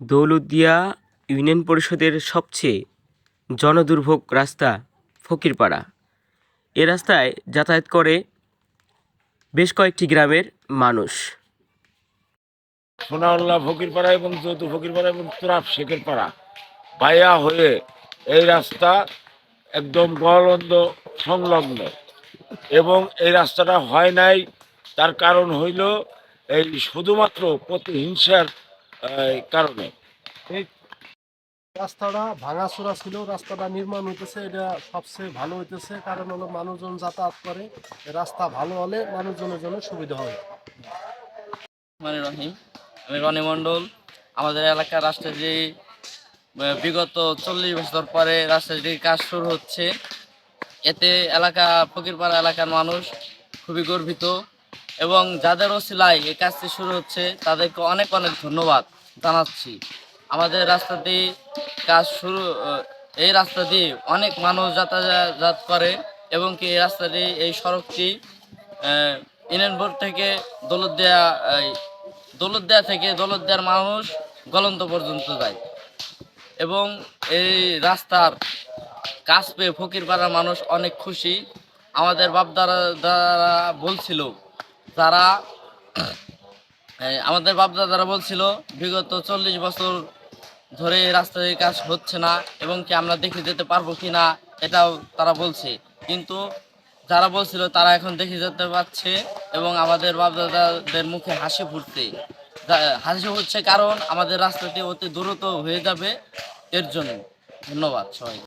Daulatdia union পরিষদের সবচেয়ে জনদুর্ভোগ রাস্তা ফকিরপাড়া। এ রাস্তায় যাতায়াত করে বেশ কয়েকটি গ্রামের মানুষ। সোনাউল্লাহ ফকিরপাড়া এবং চৌধু ফকিরপাড়া এবং তুরাব শেখের পাড়া বায়া হয়ে এই রাস্তা একদম গলন্দ সংলগ্ন এবং এই রাস্তাটা হয় নাই। তার কারণ হইল এই শুধুমাত্র প্রতিহিংসার কারণে। রাস্তাটা ভাঙাচোরা ছিল রাস্তাটা নির্মাণ হইতেছে এটা সবচেয়ে ভালো হইতেছে কারণ হলো মানুষজন যাতায়াত করে রাস্তা ভালো হলে মানুষজনের জন্য সুবিধা হয়। মানে রহিম আমি রনি মণ্ডল। আমাদের এলাকার রাস্তাটি আহ, বিগত চল্লিশ বছর পরে রাস্তাটির কাজ শুরু হচ্ছে এতে এলাকা ফকিরপাড়া এলাকার মানুষ খুবই গর্বিত। এবং যাদের ওসিলায় এই কাজটি শুরু হচ্ছে তাদেরকে অনেক অনেক ধন্যবাদ জানাচ্ছি। আমাদের রাস্তা দিয়ে কাজ শুরু এই রাস্তা দিয়ে অনেক মানুষ যাতায়াত করে এবং কি এই রাস্তা দিয়ে এই সড়কটি আহ, বোর্ড থেকে দৌলতদিয়া দৌলতদিয়া থেকে দৌলতদিয়ার মানুষ গলন্ত পর্যন্ত যায়। এবং এই রাস্তার কাজ পেয়ে ফকিরপাড়ার মানুষ অনেক খুশি। আমাদের বাপদারা দ্বারা বলছিল তারা আমাদের বাপদাদারা বলছিল, বিগত চল্লিশ বছর ধরে রাস্তায় কাজ হচ্ছে না এবং কি আমরা দেখে যেতে পারব কি না, এটাও তারা বলছে। কিন্তু যারা বলছিল তারা এখন দেখে যেতে পারছে এবং আমাদের বাপদাদাদের মুখে হাসি ফুটছে। যা- হাসি ফুটছে কারণ আমাদের রাস্তাটি অতি দ্রুত হয়ে যাবে, এর জন্য। ধন্যবাদ সবাই